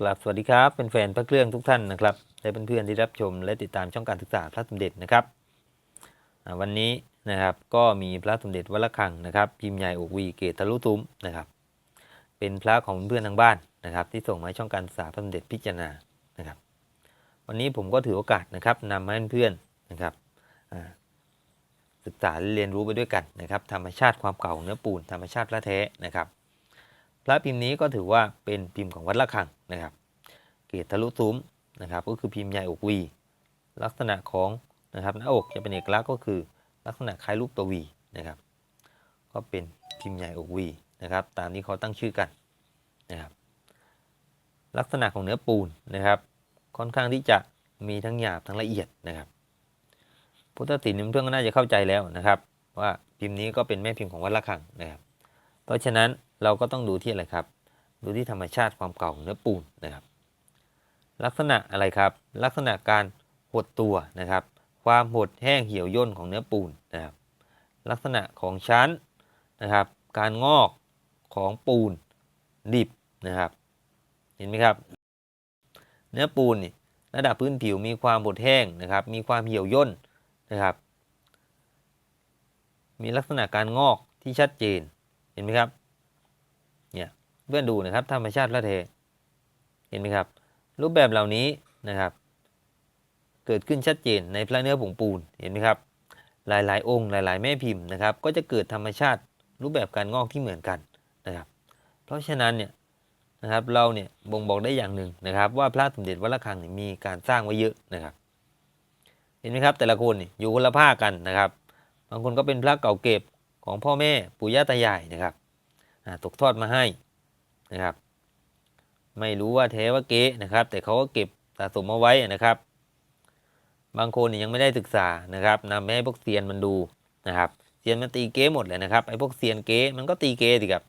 กราบสวัสดีครับเป็นแฟนพระเครื่องทุกท่านนะครับและเพื่อนๆที่รับชมและติดตามช่องการศึกษาพระสมเด็จนะครับวันนี้นะครับก็มีพระสมเด็จวัดระฆังนะครับพิมพ์ใหญ่อกวีเกตทะลุตุ้มนะครับ เป็นพระของเพื่อนทางบ้านนะครับ ที่ส่งมาช่องการศึกษาพระสมเด็จพิจารณานะครับ วันนี้ผมก็ถือโอกาสนะครับนำมาให้เพื่อนนะครับศึกษาเรียนรู้ไปด้วยกันนะครับ ธรรมชาติความเก่าของเนื้อปูนธรรมชาติพระแท้นะครับ ระพิมพ์นี้ก็ถือว่าเป็นพิมพ์ของวัดระฆังนะครับ เกตทะลุซุ้มนะครับ ก็คือพิมพ์ใหญ่อกวี ลักษณะของนะครับหน้าอกจะเป็นเอกลักษณ์ก็คือลักษณะคล้ายรูปตัววีนะครับ ก็เป็นพิมพ์ใหญ่อกวีนะครับ ตามที่เขาตั้งชื่อกันนะครับ ลักษณะของเนื้อปูนนะครับ ค่อนข้างที่จะมีทั้งหยาบทั้งละเอียดนะครับ พุทธศิลป์เพื่อนก็น่าจะเข้าใจแล้วนะครับ ว่าพิมพ์นี้ก็เป็นแม่พิมพ์ของวัดระฆังนะครับ เพราะฉะนั้น เราก็ต้องดูที่อะไรครับ ดูที่ธรรมชาติความเก่าของเนื้อปูนนะครับ ลักษณะอะไรครับ ลักษณะการหดตัวนะครับ ความหดแห้งเหี่ยวย่นของเนื้อปูนนะครับ ลักษณะของชั้นนะครับ การงอกของปูนดิบนะครับ เห็นไหมครับ เนื้อปูนนี่ระดับพื้นผิวมีความบดแห้งนะครับ มีความเหี่ยวย่นนะครับ มีลักษณะการงอกที่ชัดเจน เห็นไหมครับ เพื่อนดูนะครับ ธรรมชาติละเท เห็นไหมครับ รูปแบบเหล่านี้นะครับ เกิดขึ้นชัดเจนในพระเนื้อผงปูนเห็นไหมครับ หลายๆ องค์หลาย ๆ แม่พิมพ์นะครับ ก็จะเกิดธรรมชาติรูปแบบการงอกที่เหมือนกันนะครับ เพราะฉะนั้นเนี่ยนะครับเราเนี่ยบ่งบอกได้อย่างหนึ่งนะครับ ว่าพระสมเด็จวัดระฆังมีการสร้างไว้เยอะนะครับ เห็นไหมครับแต่ละคนนี่อยู่คนละภาคกันนะครับ บางคนก็เป็นพระเก่าเก็บของพ่อแม่ปู่ย่าตายายนะครับตกทอดมาให้ นะครับ ไม่รู้ว่าแท้ว่าเก๊นะครับ แต่เขาก็เก็บสะสมเอาไว้นะครับ บางคนยังไม่ได้ศึกษานะครับนำไปให้พวกเซียนมันดูนะครับเซียนมันตีเก๊หมดเลยนะครับไอ้พวกเซียนเก๊มันก็ตีเก๊สิครับ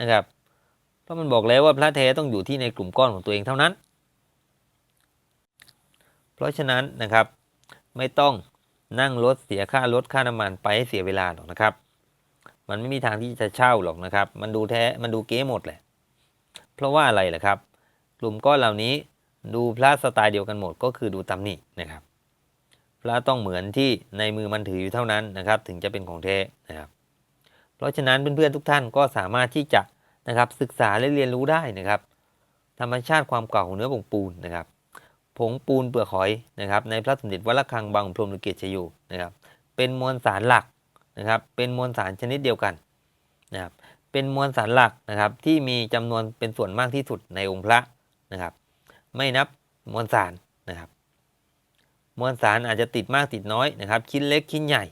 นะครับ เพราะมันบอกแล้วว่าพระแท้ต้องอยู่ที่ในกลุ่มก้อนของตัวเองเท่านั้น เพราะฉะนั้นนะครับไม่ต้องนั่งรถเสียค่ารถค่าน้ำมันไปเสียเวลาหรอกนะครับ มันไม่มีทางที่จะเช่าหรอกนะครับ มันดูแท้มันดูเก๊หมดแหละ เพราะว่าอะไรล่ะครับ กลุ่มก้อนเหล่านี้ดูพระสไตล์เดียวกันหมดก็คือดูตำหนินะครับ พระต้องเหมือนที่ในมือมันถืออยู่เท่านั้นนะครับ ถึงจะเป็นของแท้นะครับ เพราะฉะนั้นเพื่อนๆทุกท่านก็สามารถที่จะนะครับศึกษาและเรียนรู้ได้นะครับ ธรรมชาติความเก่าของเนื้อผงปูนนะครับ ผงปูนเปลือกหอยนะครับ ในพระสมเด็จวัดระฆังบางพรมลูกเกศชโยนะครับ เป็นมวลสารหลัก นะครับเป็นมวลสารชนิดเดียวกันนะครับเป็นมวลสารหลักนะครับที่มีจำนวนเป็นส่วนมากที่สุดในองค์พระนะครับ ไม่นับมวลสารนะครับมวลสารอาจจะติดมากติดน้อยนะครับชิ้นเล็กชิ้นใหญ่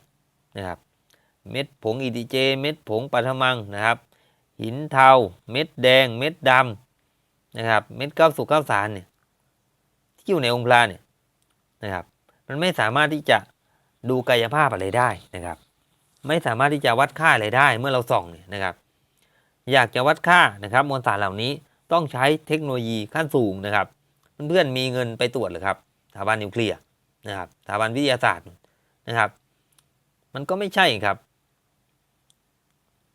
นะครับเม็ดผงอิติเจ เม็ดผงปัทมังนะครับ หินเทาเม็ดแดง เม็ดดำนะครับเม็ดเก้าสุกเก้าสารเนี่ยที่อยู่ในองค์พระเนี่ยนะครับมันไม่สามารถที่จะดูกายภาพอะไรได้นะครับ ไม่สามารถที่จะวัดค่าอะไรได้เมื่อเราส่องเนี่ยนะครับ อยากจะวัดค่านะครับ มวลสารเหล่านี้ต้องใช้เทคโนโลยีขั้นสูงนะครับ เพื่อนๆมีเงินไปตรวจหรือครับสถาบันนิวเคลียร์นะครับสถาบันวิทยาศาสตร์นะครับ มันก็ไม่ใช่ครับ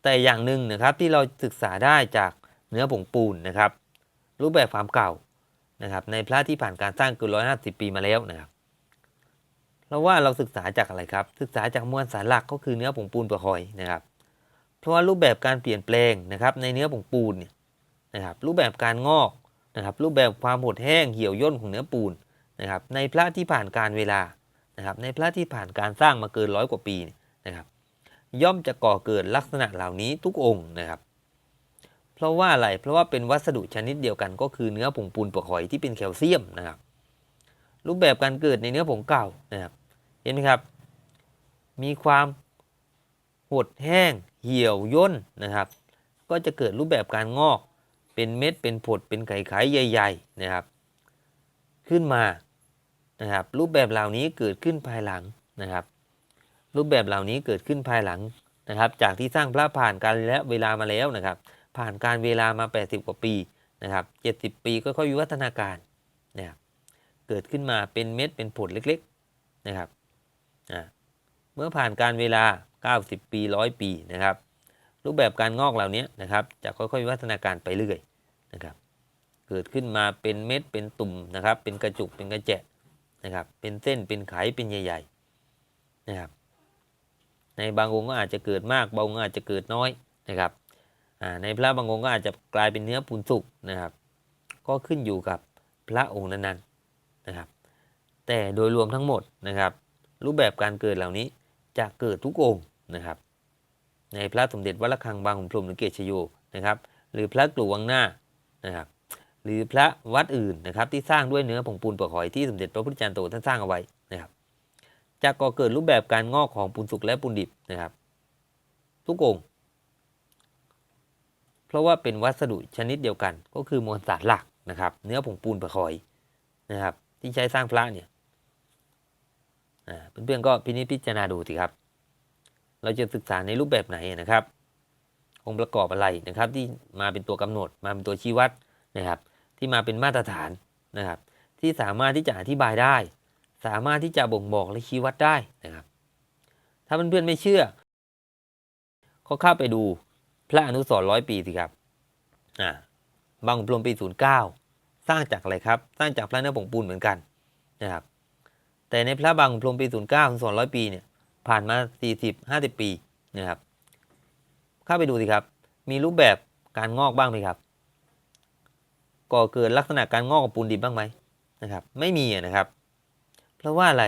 แต่อย่างหนึ่งนะครับที่เราศึกษาได้จากเนื้อผงปูนนะครับ รูปแบบความเก่านะครับ ในพระที่ผ่านการสร้างเกินร้อยห้าสิบปีมาแล้วนะครับ เราว่าเราศึกษาจากอะไรครับ ศึกษาจากมวลสารหลักก็คือเนื้อผงปูนปลือกหอยนะครับ เพราะว่ารูปแบบการเปลี่ยนแปลงนะครับในเนื้อผงปูนเนี่ยนะครับรูปแบบการงอกนะครับรูปแบบความหดแห้งเหี่ยวย่นของเนื้อปูนนะครับในพระที่ผ่านการเวลานะครับในพระที่ผ่านการสร้างมาเกินร้อยกว่าปีนะครับย่อมจะก่อเกิดลักษณะเหล่านี้ทุกองค์นะครับ เพราะว่าอะไรเพราะว่าเป็นวัสดุชนิดเดียวกันก็คือเนื้อผงปูนปลือกหอยที่เป็นแคลเซียมนะครับรูปแบบการเกิดในเนื้อผงเก่านะครับ เห็นไหมครับ มีความหดแห้งเหี่ยวย่นนะครับ ก็จะเกิดรูปแบบการงอก เป็นเม็ดเป็นผดเป็นไข่ไข่ใหญ่ๆนะครับ ขึ้นมานะครับ รูปแบบเหล่านี้เกิดขึ้นภายหลังนะครับ รูปแบบเหล่านี้เกิดขึ้นภายหลังนะครับ จากที่สร้างพระผ่านการและเวลามาแล้วนะครับ ผ่านการเวลามา 80 กว่าปีนะครับ 70 ปีก็ค่อยวิวัฒนาการนะครับเกิดขึ้นมาเป็นเม็ดเป็นผดเล็ก ๆนะครับ เมื่อผ่านการเวลา 90 ปี 100 ปีนะครับ รูปแบบการงอกเหล่านี้นะครับจะค่อยๆวิวัฒนาการไปเรื่อยนะครับ เกิดขึ้นมาเป็นเม็ดเป็นตุ่มนะครับ เป็นกระจุกเป็นกระแจะนะครับ เป็นเส้นเป็นไขเป็นใหญ่ๆนะครับ ในบางองค์ก็อาจจะเกิดมากบางองค์อาจจะเกิดน้อยนะครับในพระบางองค์ก็อาจจะกลายเป็นเนื้อปูนสุกนะครับ ก็ขึ้นอยู่กับพระองค์นั้นๆนะครับ แต่โดยรวมทั้งหมดนะครับ รูปแบบการเกิดเหล่านี้จะเกิดทุกองค์นะครับ ในพระสมเด็จวัดระฆังบางขุนพรหมหรือเกศชโยนะครับ หรือพระกลุ่วังหน้านะครับ หรือพระวัดอื่นนะครับ ที่สร้างด้วยเนื้อผงปูนเปลือกหอยที่สมเด็จพระพุทธจารย์โตท่านสร้างเอาไว้นะครับจะก่อเกิดรูปแบบการงอกของปูนสุกและปูนดิบนะครับ ทุกองค์เพราะว่าเป็นวัสดุชนิดเดียวกัน ก็คือมวลสารหลักนะครับ เนื้อผงปูนเปลือกหอยนะครับ ที่ใช้สร้างพระเนี่ย เพื่อนๆก็พินิจพิจารณาดูสิครับ เราจะศึกษาในรูปแบบไหนนะครับองค์ประกอบอะไรนะครับ ที่มาเป็นตัวกำหนดมาเป็นตัวชี้วัดนะครับ ที่มาเป็นมาตรฐานนะครับ ที่สามารถที่จะอธิบายได้ สามารถที่จะบ่งบอกและชี้วัดได้นะครับ ถ้าเพื่อนๆไม่เชื่อก็เข้าไปดูพระอนุสร์ร้อยปีสิครับอ่าบางขุนพรหมปี09สร้างจากอะไรครับ สร้างจากพระเนื้อผงปูนเหมือนกันนะครับ แต่ในพระบางขุนพรหมปี 09ถึง200 ปีเนี่ยผ่านมา 40 50 ปีนะครับเข้าไปดูสิครับ มีรูปแบบการงอกบ้างไหมครับก่อเกิดลักษณะการงอกของปูนดิบบ้างไหมนะครับ ไม่มีนะครับ เพราะว่าอะไร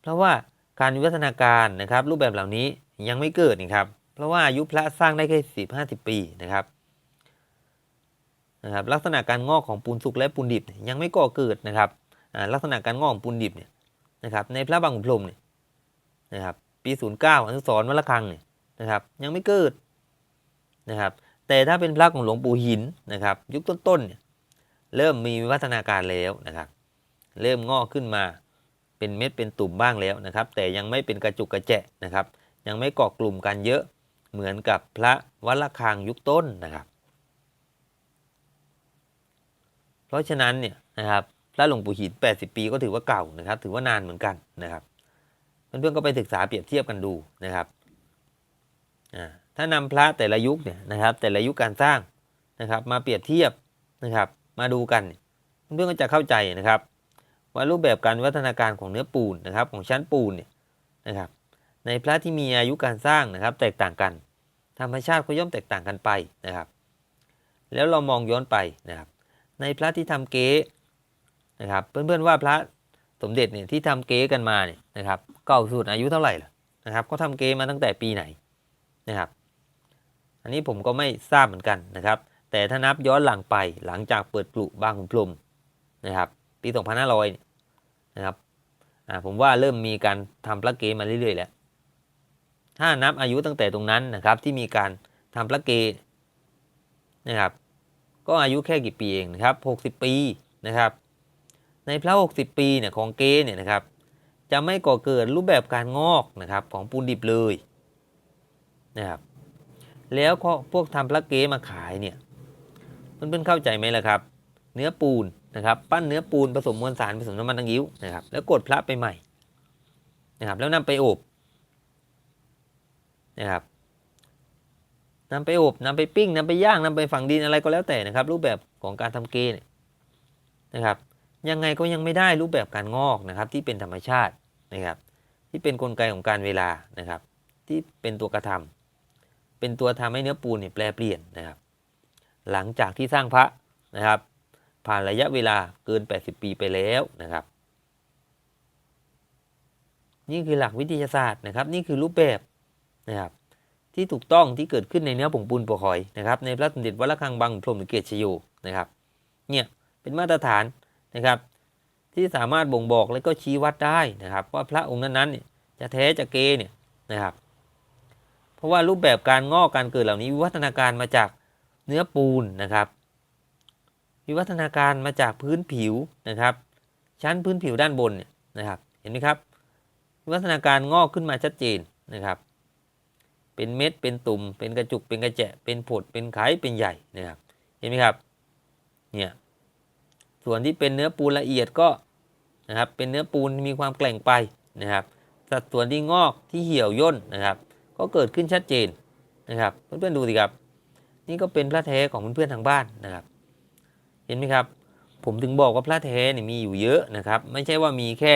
เพราะว่าการวิวัฒนาการนะครับ รูปแบบเหล่านี้ยังไม่เกิดนี่ครับ เพราะว่าอายุพระสร้างได้แค่สิบห้าสิบปีนะครับนะครับ ลักษณะการงอกของปูนสุกและปูนดิบยังไม่ก่อเกิดนะครับลักษณะการงอกของปูนดิบเนี่ย นะครับในพระบางขุนพรมเนี่ยนะครับปีศูนย์เก้าอนุสรวัดระฆังเนี่ยนะครับยังไม่เกิดนะครับแต่ถ้าเป็นพระของหลวงปู่หินนะครับยุคต้นๆเนี่ยเริ่มมีวิวัฒนาการแล้วนะครับเริ่มงอกขึ้นมาเป็นเม็ดเป็นตุ่มบ้างแล้วนะครับ แต่ยังไม่เป็นกระจุกกระแจะนะครับ ยังไม่เกาะกลุ่มกันเยอะเหมือนกับพระวัดระฆังยุคต้นนะครับ เพราะฉะนั้นเนี่ยนะครับ พระหลวงปู่หิน 80 ปีก็ถือว่าเก่านะครับ ถือว่านานเหมือนกันนะครับ เพื่อนๆก็ไปศึกษาเปรียบเทียบกันดูนะครับอ่าถ้านำพระแต่ละยุคเนี่ยนะครับ แต่ละยุคการสร้างนะครับ มาเปรียบเทียบนะครับ มาดูกันเนี่ยเพื่อนๆก็จะเข้าใจนะครับว่ารูปแบบการวัฒนาการของเนื้อปูนนะครับ ของชั้นปูนเนี่ยนะครับ ในพระที่มีอายุการสร้างนะครับ แตกต่างกัน ธรรมชาติก็ย่อมแตกต่างกันไปนะครับ แล้วเรามองย้อนไปนะครับ ในพระที่ทำเก๊ นะครับ เพื่อนๆว่าพระสมเด็จเนี่ยที่ทำเก๊กันมาเนี่ยนะครับเก่าสุดอายุเท่าไหร่ล่ะนะครับก็ทำเก๊มาตั้งแต่ปีไหนนะครับ อันนี้ผมก็ไม่ทราบเหมือนกันนะครับ แต่ถ้านับย้อนหลังไปหลังจากเปิดปลุบางขุนพรมนะครับปี2500เนี่ยนะครับอ่าผมว่าเริ่มมีการทำพระเกมาเรื่อยๆแล้วถ้านับอายุตั้งแต่ตรงนั้นนะครับที่มีการทำพระเกนะครับ ก็อายุแค่กี่ปีเองนะครับ 60 ปีนะครับ ในพระ 60 ปีเนี่ยของเกเนี่ยนะครับจะไม่ก่อเกิดรูปแบบการงอกนะครับของปูนดิบเลยนะครับแล้วพวกทำพระเกมาขายเนี่ยเพื่อนๆเข้าใจไหมล่ะครับ เนื้อปูนนะครับปั้นเนื้อปูนผสมมวลสารผสมน้ำมันตังยิ้วนะครับแล้วกดพระไปใหม่นะครับแล้วนำไปอบนะครับนำไปอบนำไปปิ้งนำไปย่างนำไปฝังดินอะไรก็แล้วแต่นะครับ รูปแบบของการทำเกเนี่ยนะครับ ยังไงก็ยังไม่ได้รูปแบบการงอกนะครับที่เป็นธรรมชาตินะครับ ที่เป็นนกลไกของการเวลานะครับ ที่เป็นตัวกระทำเป็นตัวทำให้เนื้อปูนเนี่ยแปลเปลี่ยนนะครับ หลังจากที่สร้างพระนะครับ ผ่านระยะเวลาเกิน 80 ปีไปแล้วนะครับ นี่คือหลักวิทยาศาสตร์นะครับ นี่คือรูปแบบนะครับที่ถูกต้องที่เกิดขึ้นในเนื้อผงปูนปวหอยนะครับ ในพระสมเด็จวัดระฆังบางพรมหรือเกศชโยนะครับเนี่ยเป็นมาตรฐาน นะครับ ที่สามารถบ่งบอกและก็ชี้วัดได้นะครับ ว่าพระองค์นั้นๆเนี่ยจะแท้จะเกเนี่ยนะครับ เพราะว่ารูปแบบการงอกการเกิดเหล่านี้วิวัฒนาการมาจากเนื้อปูนนะครับ วิวัฒนาการมาจากพื้นผิวนะครับ ชั้นพื้นผิวด้านบนเนี่ยนะครับเห็นไหมครับ วิวัฒนาการงอกขึ้นมาชัดเจนนะครับ เป็นเม็ดเป็นตุ่ม เป็นกระจุกเป็นกระแจะเป็นผดเป็นไข่เป็นใหญ่นะครับเห็นไหมครับเนี่ย ส่วนที่เป็นเนื้อปูนละเอียดก็นะครับเป็นเนื้อปูนมีความแกร่งไปนะครับ สัดส่วนที่งอกที่เหี่ยวย่นนะครับ ก็เกิดขึ้นชัดเจนนะครับเพื่อนๆดูสิครับ นี่ก็เป็นพระแท้ของเพื่อนๆทางบ้านนะครับ เห็นไหมครับ ผมถึงบอกว่าพระแท้เนี่ยมีอยู่เยอะนะครับ ไม่ใช่ว่ามีแค่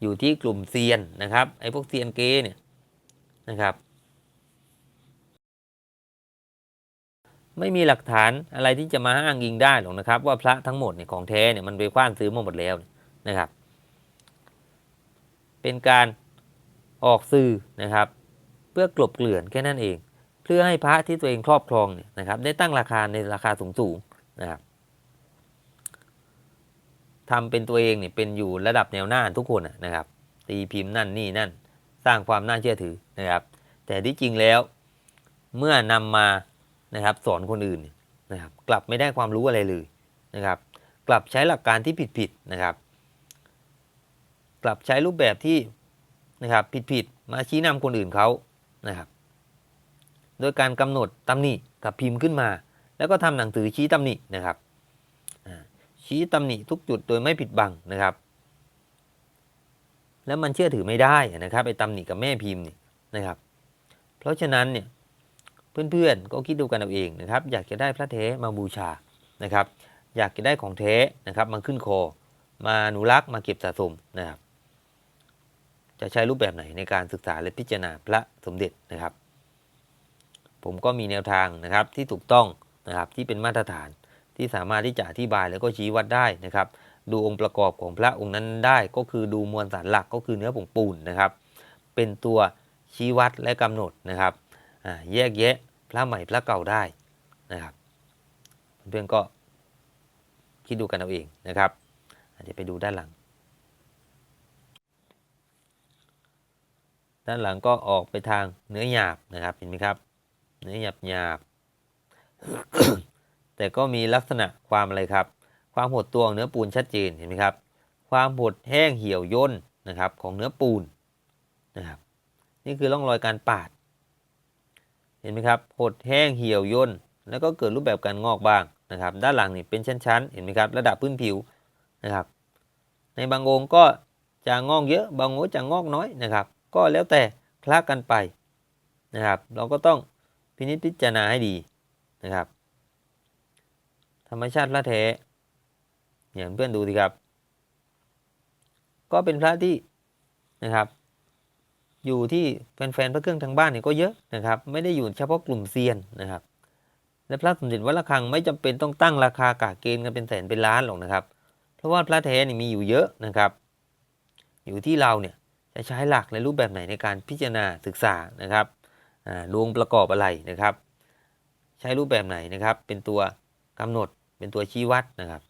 อยู่ที่กลุ่มเซียนนะครับไอ้พวกเซียนเกเนี่ยนะครับ ไม่มีหลักฐานอะไรที่จะมาอ้างอิงได้หรอกนะครับ ว่าพระทั้งหมดเนี่ยของแท้เนี่ยมันไปคว้านซื้อมาหมดแล้วนะครับ เป็นการออกสื่อนะครับ เพื่อกลบเกลื่อนแค่นั้นเอง เพื่อให้พระที่ตัวเองครอบครองเนี่ยนะครับ ได้ตั้งราคาในราคาสูงๆนะครับทำเป็นตัวเองเนี่ยเป็นอยู่ระดับแนวหน้าทุกคนนะนะครับ ตีพิมพ์นั่นนี่นั่น สร้างความน่าเชื่อถือนะครับ แต่ที่จริงแล้วเมื่อนำมา นะครับ สอนคนอื่นนะครับ กลับไม่ได้ความรู้อะไรเลยนะครับ กลับใช้หลักการที่ผิดๆนะครับ กลับใช้รูปแบบที่นะครับผิดๆมาชี้นำคนอื่นเขานะครับ โดยการกำหนดตำหนิกับพิมพ์ขึ้นมา แล้วก็ทำหนังสือชี้ตำหนินะครับชี้ตำหนิทุกจุดโดยไม่ผิดบังนะครับ แล้วมันเชื่อถือไม่ได้นะครับไอ้ตำหนิกับแม่พิมพ์นี่นะครับ เพราะฉะนั้นเนี่ย เพื่อนๆ ก็คิดดูกันเอาเองนะครับ อยากจะได้พระเทมาบูชานะครับ อยากจะได้ของเทนะครับมาขึ้นคอ มาอนุรักมาเก็บสะสมนะครับ จะใช้รูปแบบไหนในการศึกษาและพิจารณาพระสมเด็จนะครับ ผมก็มีแนวทางนะครับที่ถูกต้องนะครับที่เป็นมาตรฐานที่สามารถที่จะอธิบายแล้วก็ชี้วัดได้นะครับ ดูองค์ประกอบของพระองค์นั้นได้ก็คือดูมวลสารหลักก็คือเนื้อผงปูนนะครับ เป็นตัวชี้วัดและกำหนดนะครับ แยกแยะพระใหม่พระเก่าได้นะครับเพื่อนก็คิดดูกันเอาเองนะครับอาจจะไปดูด้านหลัง ด้านหลังก็ออกไปทางเนื้อหยาบนะครับเห็นไหมครับ เนื้อหยาบหยาบแต่ก็มีลักษณะความอะไรครับ ความหดตัวของเนื้อปูนชัดเจนเห็นไหมครับ ความหดแห้งเหี่ยวย่นนะครับของเนื้อปูนนะครับ นี่คือร่องรอยการปาด เห็นไหมครับหดแห้งเหี่ยวย่นแล้วก็เกิดรูปแบบการงอกบ้างนะครับ ด้านหลังนี่เป็นชั้นๆ เห็นไหมครับ ระดับพื้นผิวนะครับ ในบางองค์ก็จะงอกเยอะบางองค์จะงอกน้อยนะครับ ก็แล้วแต่คลากันไปนะครับ เราก็ต้องพินิจพิจารณาให้ดีนะครับ ธรรมชาติพระแท้อย่างเพื่อนดูสิครับ ก็เป็นพระที่นะครับ อยู่ที่แฟนๆพระเครื่องทางบ้านเนี่ยก็เยอะนะครับ ไม่ได้อยู่เฉพาะกลุ่มเซียนนะครับ และพระสมเด็จวัดระฆังไม่จำเป็นต้องตั้งราคากะเกณฑ์กันเป็นแสนเป็นล้านหรอกนะครับ เพราะว่าพระแท้นี่มีอยู่เยอะนะครับ อยู่ที่เราเนี่ยจะใช้หลักในรูปแบบไหนในการพิจารณาศึกษานะครับอ่าดวงประกอบอะไรนะครับ ใช้รูปแบบไหนนะครับ เป็นตัวกำหนดเป็นตัวชี้วัดนะครับ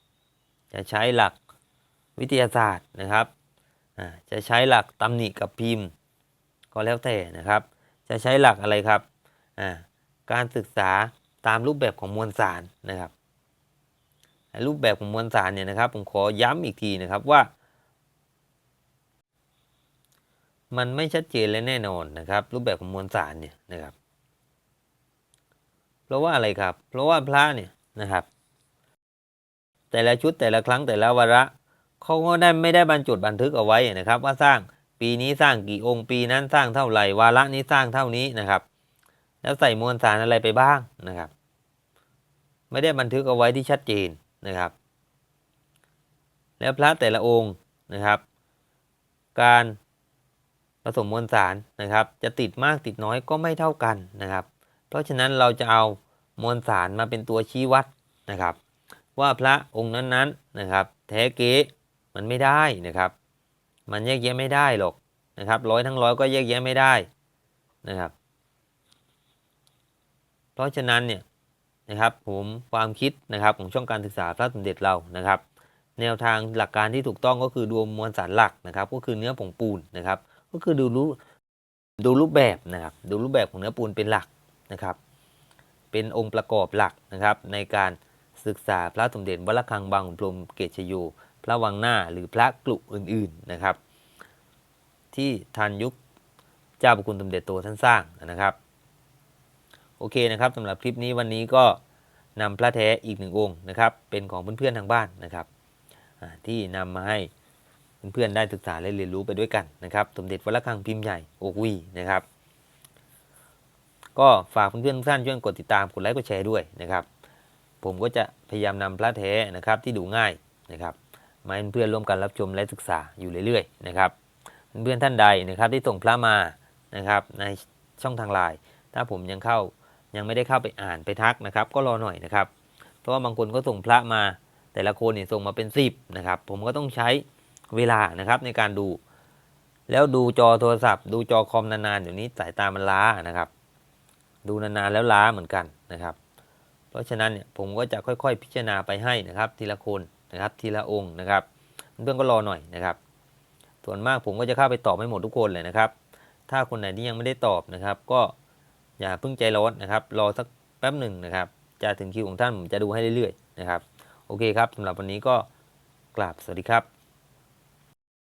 จะใช้หลักวิทยาศาสตร์นะครับอ่าจะใช้หลักตำหนิกับพิมพ์ ก็แล้วแต่นะครับ จะใช้หลักอะไรครับอ่าการศึกษาตามรูปแบบของมวลสารนะครับ รูปแบบของมวลสารเนี่ยนะครับ ผมขอย้ำอีกทีนะครับว่า มันไม่ชัดเจนและแน่นอนนะครับ รูปแบบของมวลสารเนี่ยนะครับ เพราะว่าอะไรครับ เพราะว่าพระเนี่ยนะครับ แต่ละชุดแต่ละครั้งแต่ละวาระเขาก็ได้ไม่ได้บรรจุบันทึกเอาไว้นะครับ ว่าสร้าง ปีนี้สร้างกี่องค์ปีนั้นสร้างเท่าไหร่วาระนี้สร้างเท่านี้นะครับ แล้วใส่มวลสารอะไรไปบ้างนะครับ ไม่ได้บันทึกเอาไว้ที่ชัดเจนนะครับ แล้วพระแต่ละองค์นะครับ การผสมมวลสารนะครับ จะติดมากติดน้อยก็ไม่เท่ากันนะครับ เพราะฉะนั้นเราจะเอามวลสารมาเป็นตัวชี้วัดนะครับ ว่าพระองค์นั้นๆนะครับ แท้เก๊มันไม่ได้นะครับ มันแยกแยะไม่ได้หรอกนะครับร้อยทั้งร้อยก็แยกแยะไม่ได้นะครับ เพราะฉะนั้นเนี่ยนะครับผมความคิดนะครับของช่องการศึกษาพระสมเด็จเรานะครับ แนวทางหลักการที่ถูกต้องก็คือดูมวลสารหลักนะครับ ก็คือเนื้อผงปูนนะครับ ก็คือดูรูดูรูปแบบนะครับดูรูปแบบของเนื้อปูนเป็นหลักนะครับ เป็นองค์ประกอบหลักนะครับ ในการศึกษาพระสมเด็จวัดระฆังบางขุนพรมเกศชโย พระวังหน้าหรือพระกลุ่มอื่นๆนะครับ ที่ทันยุคเจ้าประคุณสมเด็จโตท่านสร้างนะครับ โอเคนะครับสำหรับคลิปนี้วันนี้ก็นำพระแท้อีกหนึ่งองค์นะครับ เป็นของเพื่อนๆทางบ้านนะครับที่นำมาให้เพื่อนๆได้ศึกษาและเรียนรู้ไปด้วยกันนะครับ สมเด็จวัดระฆังพิมพ์ใหญ่โอกวีนะครับ ก็ฝากเพื่อนๆทุกท่านช่วยกดติดตามกดไลค์กดแชร์ด้วยนะครับ ผมก็จะพยายามนำพระแท้นะครับที่ดูง่ายนะครับ มาให้เพื่อนร่วมกันรับชมและศึกษาอยู่เรื่อยๆนะครับเพื่อนท่านใดนะครับที่ส่งพระมานะครับในช่องทางไลน์ถ้าผมยังเข้ายังไม่ได้เข้าไปอ่านไปทักนะครับ ก็รอหน่อยนะครับ เพราะว่าบางคนก็ส่งพระมา แต่ละคนเนี่ยส่งมาเป็นสิบนะครับผมก็ต้องใช้เวลานะครับในการดู แล้วดูจอโทรศัพท์ ดูจอคอมนานๆเดี๋ยวนี้สายตามันล้านะครับ ดูนานๆแล้วล้าเหมือนกันนะครับ เพราะฉะนั้นเนี่ยผมก็จะค่อยๆ พิจารณาไปให้นะครับ ทีละคน นะครับ ทีละองค์นะครับ เพื่อนก็รอหน่อยนะครับ ส่วนมากผมก็จะเข้าไปตอบให้หมดทุกคนเลยนะครับ ถ้าคนไหนที่ยังไม่ได้ตอบนะครับ ก็อย่าเพิ่งใจร้อนนะครับ รอสักแป๊บหนึ่งนะครับ จะถึงคิวของท่านผมจะดูให้เรื่อยๆนะครับ โอเคครับสำหรับวันนี้ก็กราบสวัสดีครับ